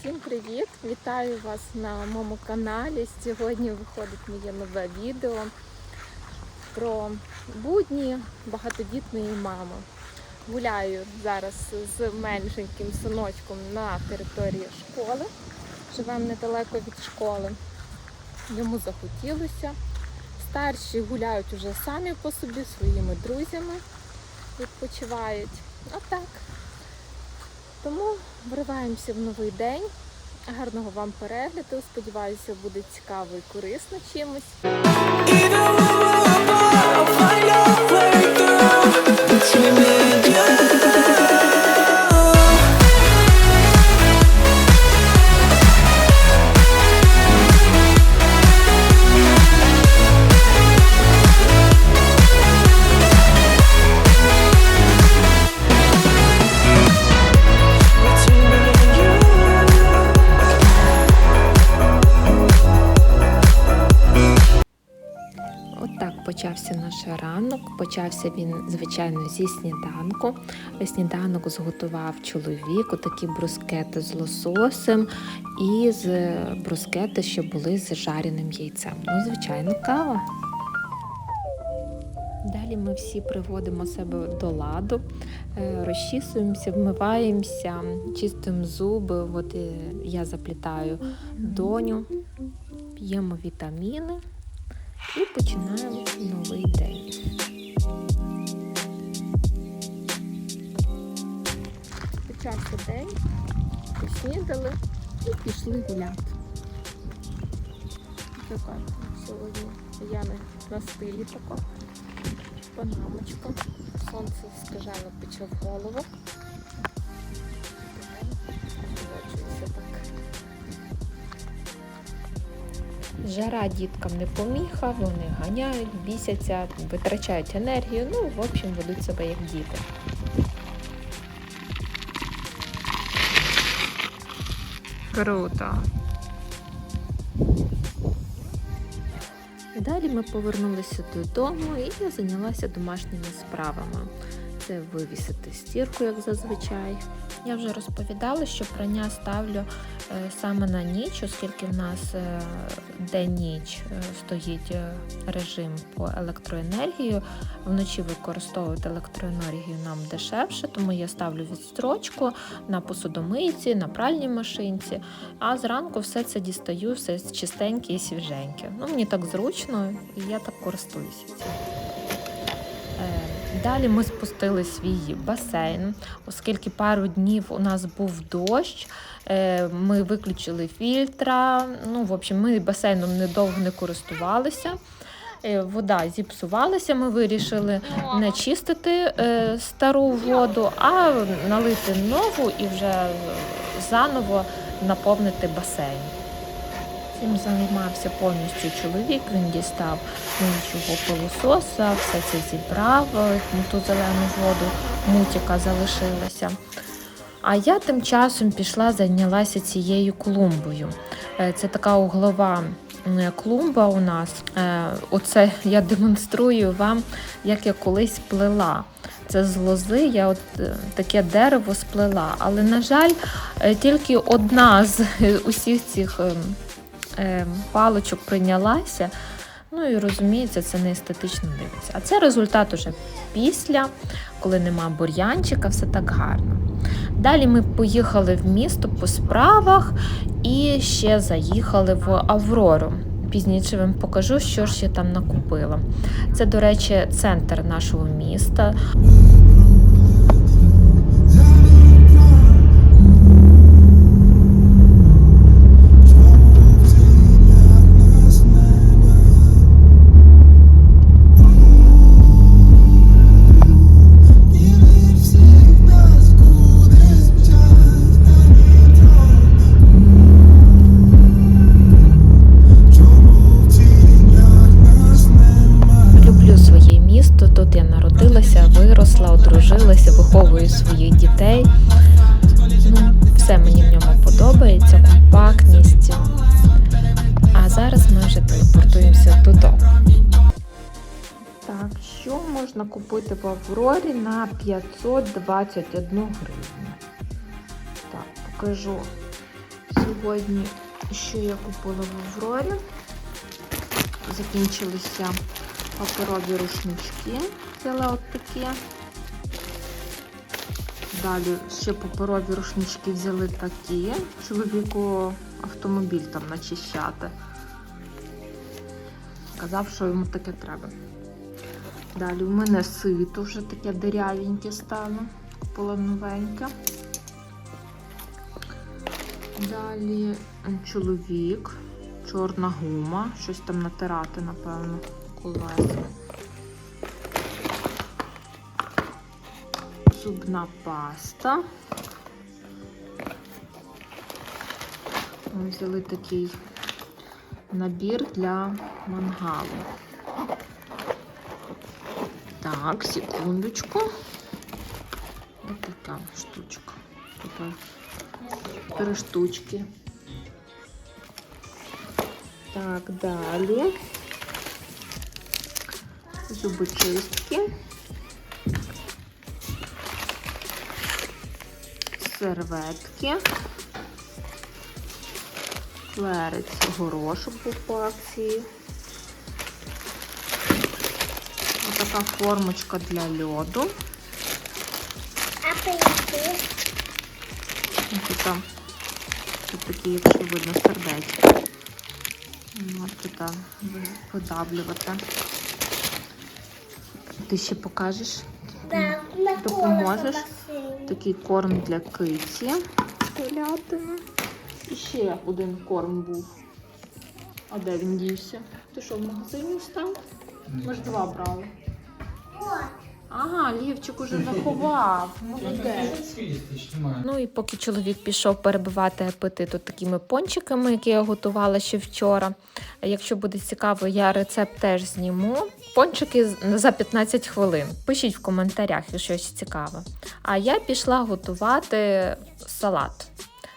Всім привіт! Вітаю вас на моєму каналі. Сьогодні виходить моє нове відео про будні багатодітної мами. Гуляю зараз з меншеньким синочком на території школи. Живемо недалеко від школи. Йому захотілося. Старші гуляють уже самі по собі своїми друзями, відпочивають. Отак. Тому вриваємося в новий день. Гарного вам перегляду. Сподіваюся, буде цікаво і корисно чимось. Почався ранок. Почався він, звичайно, зі сніданку. Сніданок зготував чоловік, отакі брускети з лососем і з брускети, що були з жареним яйцем. Ну, звичайно, кава. Далі ми всі приводимо себе до ладу, е, розчісуємося, вмиваємося, чистимо зуби. От е, я заплітаю доню, п'ємо вітаміни і починаємо новий день. Почався день, поснідали і пішли гуляти. Така сьогодні я не на стилі така. Панамочка. Сонце скажено пече голову. Жара діткам не поміха, вони ганяють, бісяться, витрачають енергію, ну, в общем, ведуть себе як діти. Круто. Далі ми повернулися додому і я зайнялася домашніми справами. Це вивісити стірку, як зазвичай. Я вже розповідала, що прання ставлю е, саме на ніч, оскільки в нас е, день-ніч е, стоїть режим по електроенергію. Вночі використовувати електроенергію нам дешевше, тому я ставлю відстрочку на посудомийці, на пральній машинці, а зранку все це дістаю, все чистеньке і свіженьке. Ну, мені так зручно, і я так користуюся цим. Е, Далі ми спустили свій басейн, оскільки пару днів у нас був дощ. е, Ми виключили фільтра. Ну, в общем, ми басейном недовго не користувалися. Е, Вода зіпсувалася. Ми вирішили не чистити стару воду, а налити нову і вже заново наповнити басейн. Цим займався повністю чоловік. Він дістав миючого пилососа, все це зібрав, е, ту зелену воду, мутіка залишилася. А я тим часом пішла, зайнялася цією клумбою. Е, Це така углова клумба у нас. Е, Оце я демонструю вам, як я колись плела. Це з лози, я от таке дерево сплела. Але, на жаль, тільки одна з усіх цих ем, паличок прийнялася. Ну і розуміється, це не естетично дивиться. А це результат уже після, коли нема бур'янчика, все так гарно. Далі ми поїхали в місто по справах і ще заїхали в Аврору. Пізніше вам покажу, що ж я там накупила. Це, до речі, центр нашого міста. Своїх дітей. Ну, все мені в ньому подобається, компактність. А зараз ми вже телепортуємося додому. Так, що можна купити в Аврорі на 521 гривню? Так, покажу сьогодні, що я купила в Аврорі. Закінчилися паперові рушнички. Взяла от такі. Далі ще паперові рушнички взяли такі. Чоловіку автомобіль там начищати. Казав, що йому таке треба. Далі у мене сито вже таке дирявеньке стало. Купила новеньке. Далі чоловік, чорна гума, щось там натирати, напевно, колеса. Зубна паста. Ми взяли такий набір для мангалу. Так, секундочку. Ось така штучка. Тут три штучки. Так, далі. Зубочистки. Серветки. Перець горошок був по акції. Ось така формочка для льоду. Ось тут, тут такі, якщо видно, сердечки. Можете там видавлювати. Ти ще покажеш? Да, Допоможеш? Такий корм для киті. Телятина. І ще один корм був. А де він дівся? Ти що, в магазині став? Ми ж два брали. Ага, Лівчик уже заховав. Молодець. Ну і поки чоловік пішов перебивати апетит от такими пончиками, які я готувала ще вчора. Якщо буде цікаво, я рецепт теж зніму. Пончики за 15 хвилин. Пишіть в коментарях, якщо щось цікаве. А я пішла готувати салат.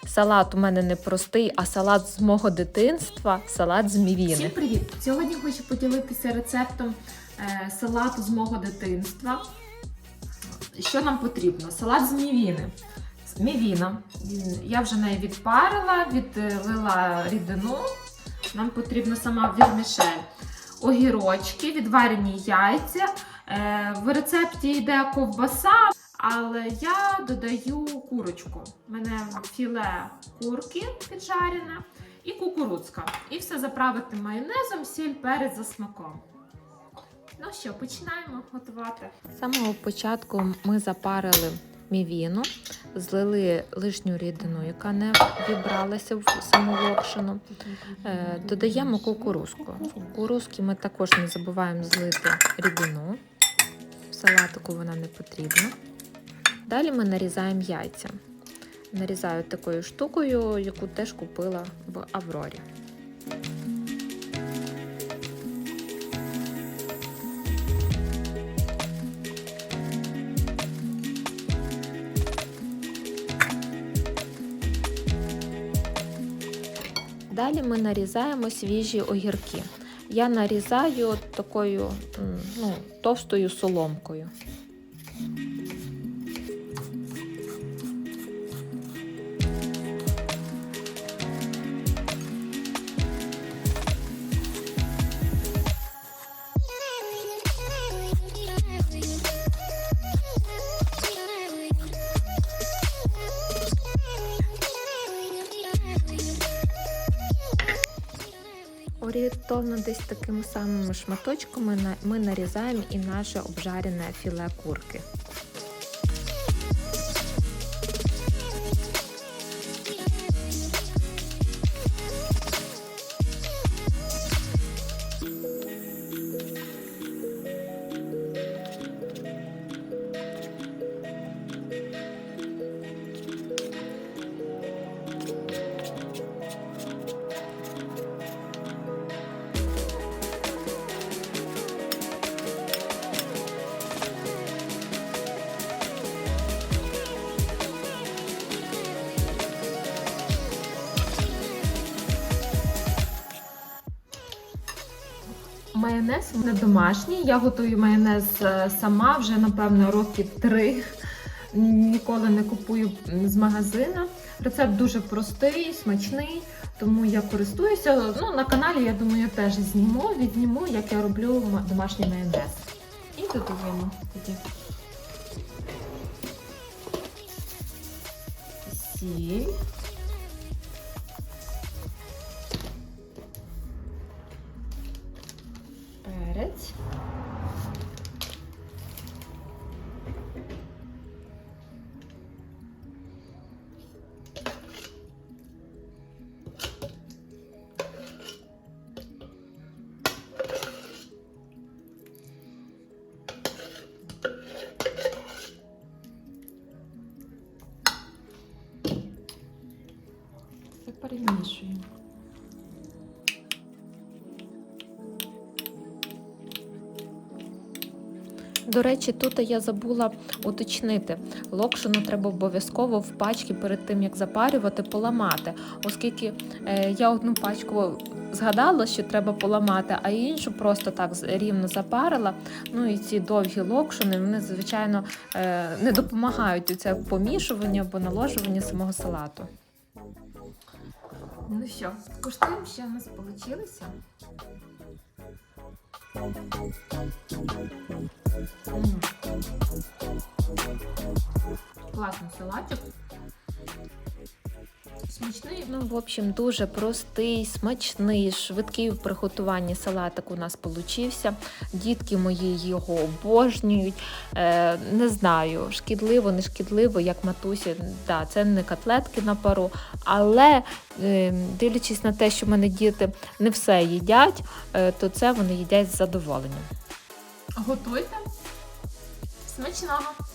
Салат у мене не простий, а салат з мого дитинства, салат з мівіни. Всім привіт! Сьогодні хочу поділитися рецептом е, салату з мого дитинства. Що нам потрібно? Салат з мівіни. Мівіна. Я вже неї відпарила, відлила рідину. Нам потрібна сама вірмішель. Огірочки, відварені яйця. Е, В рецепті йде ковбаса, але я додаю курочку. У мене філе курки піджарене і кукурудзка. І все заправити майонезом, сіль, перець за смаком. Ну що, починаємо готувати. З самого початку ми запарили мівіну, злили лишню рідину, яка не вібралася в саму локшину. Е, додаємо кукурузку. В кукурузки ми також не забуваємо злити рідину. В салатику вона не потрібна. Далі ми нарізаємо яйця. Нарізаю такою штукою, яку теж купила в Аврорі. Далі ми нарізаємо свіжі огірки. Я нарізаю такою ну, товстою соломкою. Орієнтовно десь такими самими шматочками ми нарізаємо і наше обжарене філе курки. Майонез мене домашній. Я готую майонез е, сама вже, напевно, років три. Ніколи не купую з магазина. Рецепт дуже простий, смачний, тому я користуюся. Ну, на каналі, я думаю, теж зніму, відзніму, як я роблю домашній майонез. І додаємо тоді сіль. До речі, тут я забула уточнити. Локшину треба обов'язково в пачки перед тим, як запарювати, поламати, оскільки е, я одну пачку згадала, що треба поламати, а іншу просто так рівно запарила. Ну і ці довгі локшини, вони, звичайно, е, не допомагають у це помішуванні або наложуванні самого салату. Ну що, куштуємо, що у нас вийшло. Класний салатик. Смачний. Ну, в общем, дуже простий, смачний, швидкий в приготуванні салатик у нас получився. Дітки мої його обожнюють. Е, не знаю, шкідливо, не шкідливо, як матусі. Да, це не котлетки на пару. Але е, дивлячись на те, що в мене діти не все їдять, е, то це вони їдять з задоволенням. Готуйте. Смачного!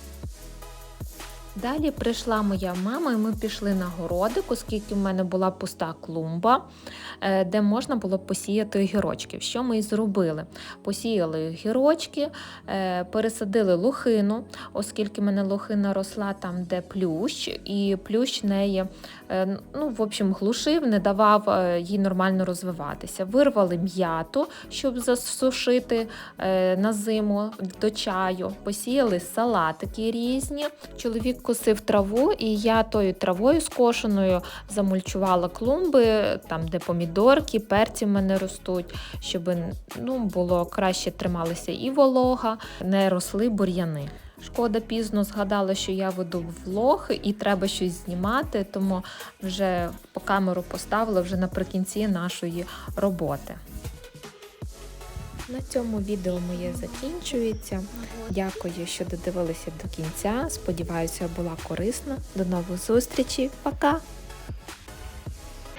Далі прийшла моя мама, і ми пішли на городик, оскільки в мене була пуста клумба, е, де можна було посіяти огірочки. Що ми і зробили? Посіяли огірочки, е, пересадили лохину, оскільки в мене лохина росла там, де плющ, і плющ неї е, ну, в общем, глушив, не давав їй нормально розвиватися. Вирвали м'яту, щоб засушити на зиму до чаю. Посіяли салатики різні. Чоловік косив траву, і я тою травою скошеною замульчувала клумби, там, де помідорки, перці в мене ростуть, щоб ну, було краще трималися і волога, не росли бур'яни. Шкода пізно згадала, що я веду влог і треба щось знімати, тому вже по камеру поставила вже наприкінці нашої роботи. На цьому відео моє закінчується. Дякую, що додивилися до кінця. Сподіваюся, була корисна. До нових зустрічей. Пока!